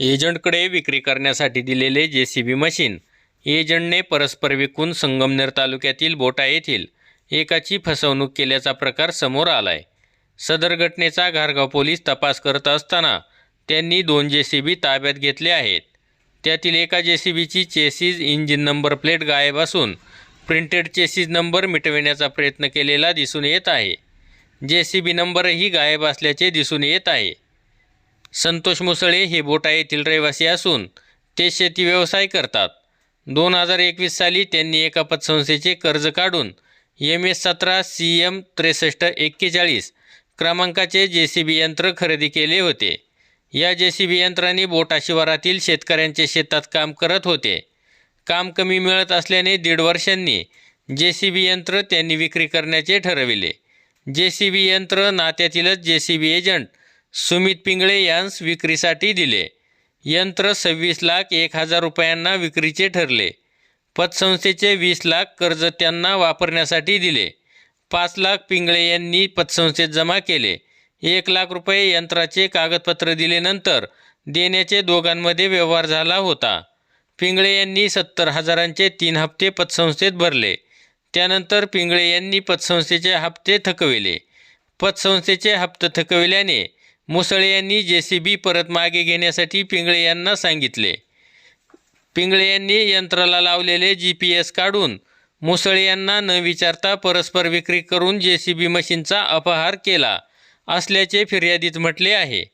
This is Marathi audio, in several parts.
एजंटकडे विक्री करण्यासाठी दिलेले जे सी बी मशीन. एजंटने परस्पर विकून संगमनेर तालुक्यातील बोटा येथील एकाची फसवणूक केल्याचा प्रकार समोर आलाय. सदर घटनेचा घारगाव पोलीस तपास करत असताना त्यांनी दोन जे सी बी ताब्यात घेतले आहेत. त्यातील एका जे सी बीची चेसीज इंजिन नंबर प्लेट गायब असून प्रिंटेड चेसीज नंबर मिटविण्याचा प्रयत्न केलेला दिसून येत आहे. जे सी बी नंबरही गायब असल्याचे दिसून येत आहे. संतोष मुसळे हे बोटा येथील रहिवासी असून ते शेती व्यवसाय करतात. दोन हजार एकवीस साली त्यांनी एका पतसंस्थेचे कर्ज काढून एम एस सतरा सी एम त्रेसष्ट एक्केचाळीस क्रमांकाचे जे सी बी यंत्र खरेदी केले होते. या जे सी बी यंत्राने बोटा शिवारातील शेतकऱ्यांचे शेतात काम करत होते. काम कमी मिळत असल्याने दीड वर्षांनी जे सी बी यंत्र त्यांनी विक्री करण्याचे ठरविले. जे सी बी यंत्र नात्यातीलच J C B agent Sumit Pingale यांस विक्रीसाठी दिले. यंत्र सव्वीस लाख एक हजार रुपयांना विक्रीचे ठरले. पतसंस्थेचे वीस लाख कर्ज त्यांना वापरण्यासाठी दिले. पाच लाख पिंगळे यांनी पतसंस्थेत जमा केले. एक लाख रुपये यंत्राचे कागदपत्र दिल्यानंतर देण्याचे दोघांमध्ये व्यवहार झाला होता. पिंगळे यांनी सत्तर हजारांचे तीन हप्ते पतसंस्थेत भरले. त्यानंतर पिंगळे यांनी पतसंस्थेचे हप्ते थकविले. पतसंस्थेचे हप्ते थकविल्याने मुसळे यांनी जे सी बी परत मागे घेण्यासाठी पिंगळे यांना सांगितले. पिंगळे यांनी यंत्राला लावलेले जी पी एस काढून मुसळे यांना न विचारता परस्पर विक्री करून जे सी बी मशीनचा अपहार केला असल्याचे फिर्यादीत म्हटले आहे.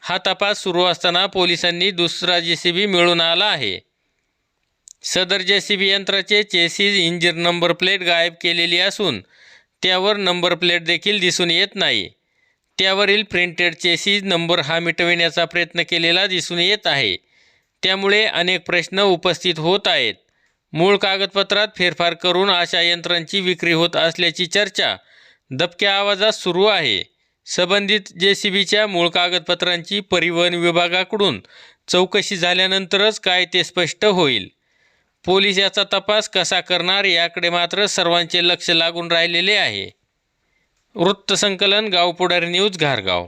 हा तपास सुरू असताना पोलिसांनी दुसरा जे सी बी मिळून आला आहे. सदर जे सी बी यंत्राचे चेसीज इंजिन नंबर प्लेट गायब केलेली असून त्यावर नंबर प्लेट देखील दिसून येत नाही. त्यावरील प्रिंटेड चेसीज नंबर हा मिटविण्याचा प्रयत्न केलेला दिसून येत आहे. त्यामुळे अनेक प्रश्न उपस्थित होत आहेत. मूळ कागदपत्रात फेरफार करून अशा यंत्रांची विक्री होत असल्याची चर्चा दबक्या आवाजात सुरू आहे. संबंधित जे सी बीच्या मूळ कागदपत्रांची परिवहन विभागाकडून चौकशी झाल्यानंतरच काय ते स्पष्ट होईल. पोलीस याचा तपास कसा करणार याकडे मात्र सर्वांचे लक्ष लागून राहिलेले आहे. वृत्तसंकलन गावपुढारी न्यूज घारगाव.